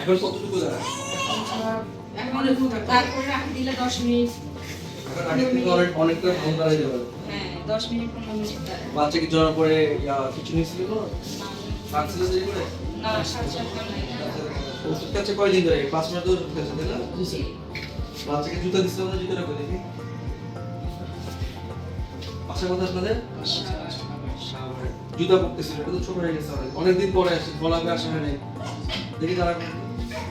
এখন কতটুকু দিলে দশ মিনিট। অনেকটা ভালো হ্যাঁ দশ মিনিট পনেরো মিনিট বাচ্চা কি জ্বর পরে কিছু নিয়েছিল যে করে? না ওষুধ কয়দিন ধরে? পাঁচ মাস ধরে ওষুধ বাচ্চাকে জুতা দিচ্ছিল না জুতাটা করে দেখি। পাশে কথা আপনাদের? জুতা পড়তেছিল এটা তো ছোট হয়ে গেছে অনেক অনেকদিন পরে আসে বলা করে আসা হয় নাই। দেখি দাঁড়া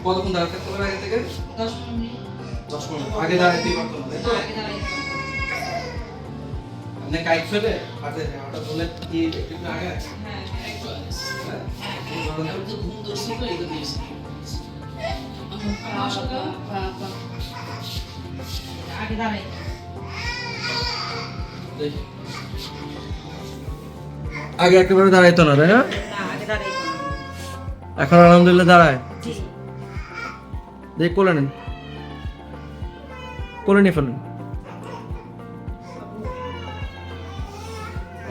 কতক্ষণ দাঁড়াতে থাকতে পারে আগে থেকে? দশ মিনিট দশ মিনিট। আগে দাঁড়াতেই পারতো না কাইট ফেলে হাতে ওটা বলে কি একটু আগে আছে? হ্যাঁ হ্যাঁ একদম। হ্যাঁ? আগে দাঁড়াই। দেখি। আগে একেবারে দাঁড়াইতো না, তাই না? এখন আলহামদুলিল্লাহ দাঁড়ায়। দেখ, কোলে নেন। কোলে নিয়ে ফেলুন।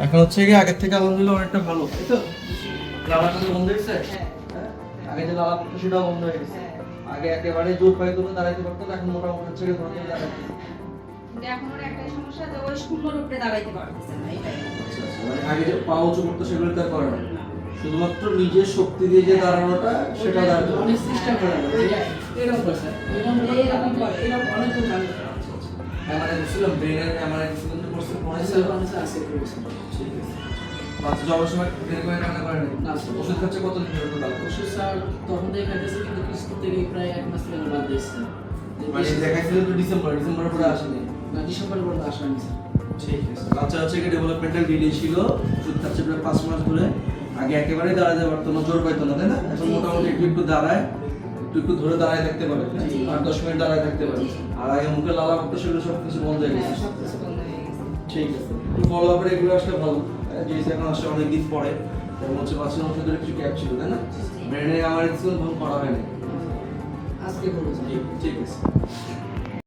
এখন হচ্ছে কি আগের থেকে আলহামদুলিল্লাহ অনেকটা ভালো। তাই তো? আগে যে পড়তো সেটাও বন্ধ হয়ে গেছে। আগে একেবারে জোর পাইতো না দাঁড়াইতে পারতো, এখন মোটামুটি হচ্ছে কি এখন ওর একটাই সমস্যা যে ওই শূন্যর উপরে দাঁড়াইতে পারতেছে না এটাই আগে যে পা উঁচু করতো সেগুলো তার করে না শুধুমাত্র নিজের শক্তি দিয়ে যে দাঁড়ানোটা সেটা দাঁড়াতে অনেক চেষ্টা করে এরকম করে এরকম করে, এরকম করে, এরকম অনেকজন জানে। বুঝছিলাম ব্রেনের বুঝছিলাম যে কোর্সে পড়াইছে স্যার, আছে, ঠিক আছে। বাচ্চা যাওয়ার সময় ব্রেন করে কান্না করে না, ওষুধ খাচ্ছে কত দিন ধরে টোটাল? ওষুধ স্যার তখন থেকে খাইতেছে, কিন্তু থেকে প্রায় এক মাস থেকে বাদ দিয়েছে। মানে দেখাইছিল তো ডিসেম্বর ডিসেম্বরের পরে আসেনি। না, ডিসেম্বরের পর আসা স্যার। ঠিক আছে বাচ্চা হচ্ছে কি ডেভেলপমেন্টাল ডিলে ছিল ওষুধ খাচ্ছে প্রায় পাঁচ মাস ধরে। আগে একেবারে দাঁড়াতে পারতো না জোর পাইতো না তাই না? এখন মোটামুটি একটু একটু দাঁড়ায় একটু একটু ধরে দাঁড়ায় থাকতে পারে। আট দশ মিনিট দাঁড়ায় থাকতে পারে। আর আগে মুখে লালা করতে সেগুলো সব কিছু বন্ধ হয়ে গেছে। সব কিছু বন্ধ হয়ে গেছে। ঠিক আছে ফলো আপে এগুলো আসলে ভালো। হ্যাঁ, যেহেতু এখন আসলে অনেকদিন পরে এবং হচ্ছে বাচ্চার ওষুধের কিছু গ্যাপ ছিল তাই না? ব্রেনে আমার স্কুল ভালো করা হয়নি। আজকে ঠিক আছে।